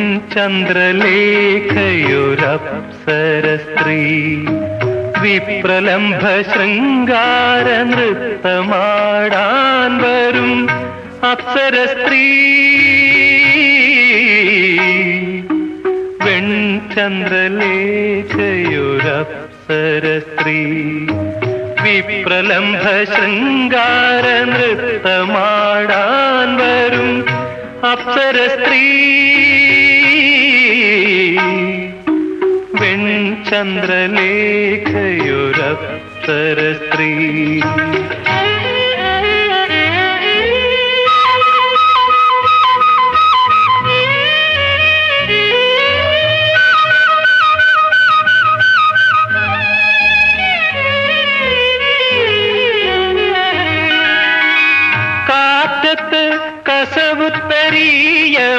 വെൺചന്ദ്രലേഖയൊരപ്സര സ്ത്രീ വിപ്രലംഭ ശൃംഗാര നൃത്തമാടാൻ വരും അപ്സര സ്ത്രീ വെൺചന്ദ്രലേഖയൊരപ്സര സ്ത്രീ വിപ്രലംഭ ശൃംഗാര നൃത്തമാടാൻ വരും അപ്സര സ്ത്രീ. വെൺചന്ദ്രലേഖയൊരപ്സര സ്ത്രീ.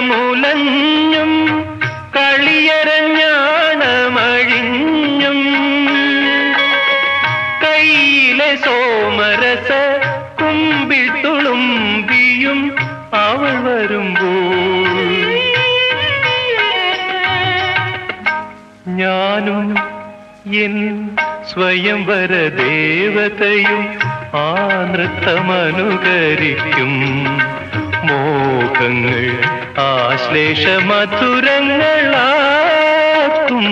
മുലഞ്ഞും കളിയരഞ്ഞാണമഴിഞ്ഞും. കയ്യിലെ സോമരസ കുമ്പിൽ തുളുമ്പിയും അവൾ വരുമ്പോൾ. ഞാനും എൻ സ്വയംവര ദേവതയും ആ നൃത്തമനുകരിക്കും. മോഹങ്ങൾ ആശ്ലേഷ മധുരങ്ങളാക്കും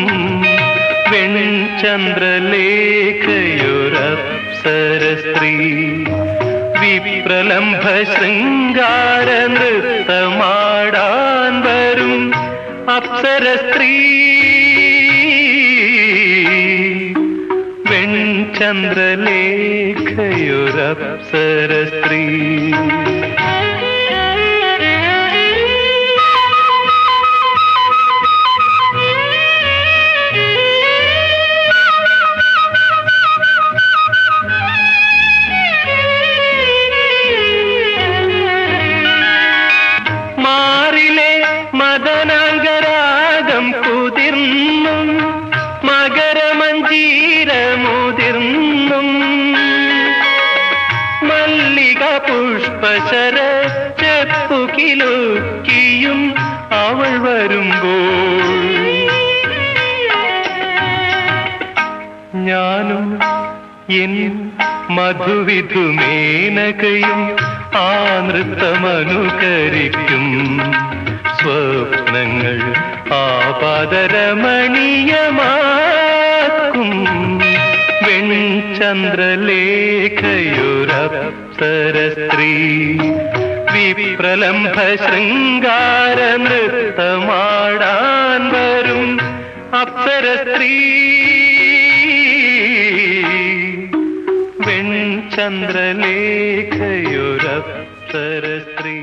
വെൺചന്ദ്രലേഖയൊരപ്സര സ്ത്രീ. വിപ്രലംഭ ശൃംഗാര നൃത്തമാടാൻ വരും അപ്സര സ്ത്രീ. വെൺചന്ദ്രലേഖയൊരപ്സര സ്ത്രീ. മകരമഞ്ജീരമുതിർന്നും മല്ലിക പുഷ്പശര ചെപ്പു കിലുക്കിയും അവൾ വരുമ്പോൾ. ഞാനും എൻ മധുവിധുമേനകയും ആ നൃത്തമനുകരിക്കും. സ്വപ്നങ്ങൾ ആപാദരമണീയമാക്കും വെൺചന്ദ്രലേഖയൊരപ്സര സ്ത്രീ വിപ്രലംഭ ശൃംഗാര നൃത്തമാടാൻ വരും അപ്സര സ്ത്രീ വെൺചന്ദ്രലേഖയൊരപ്സര സ്ത്രീ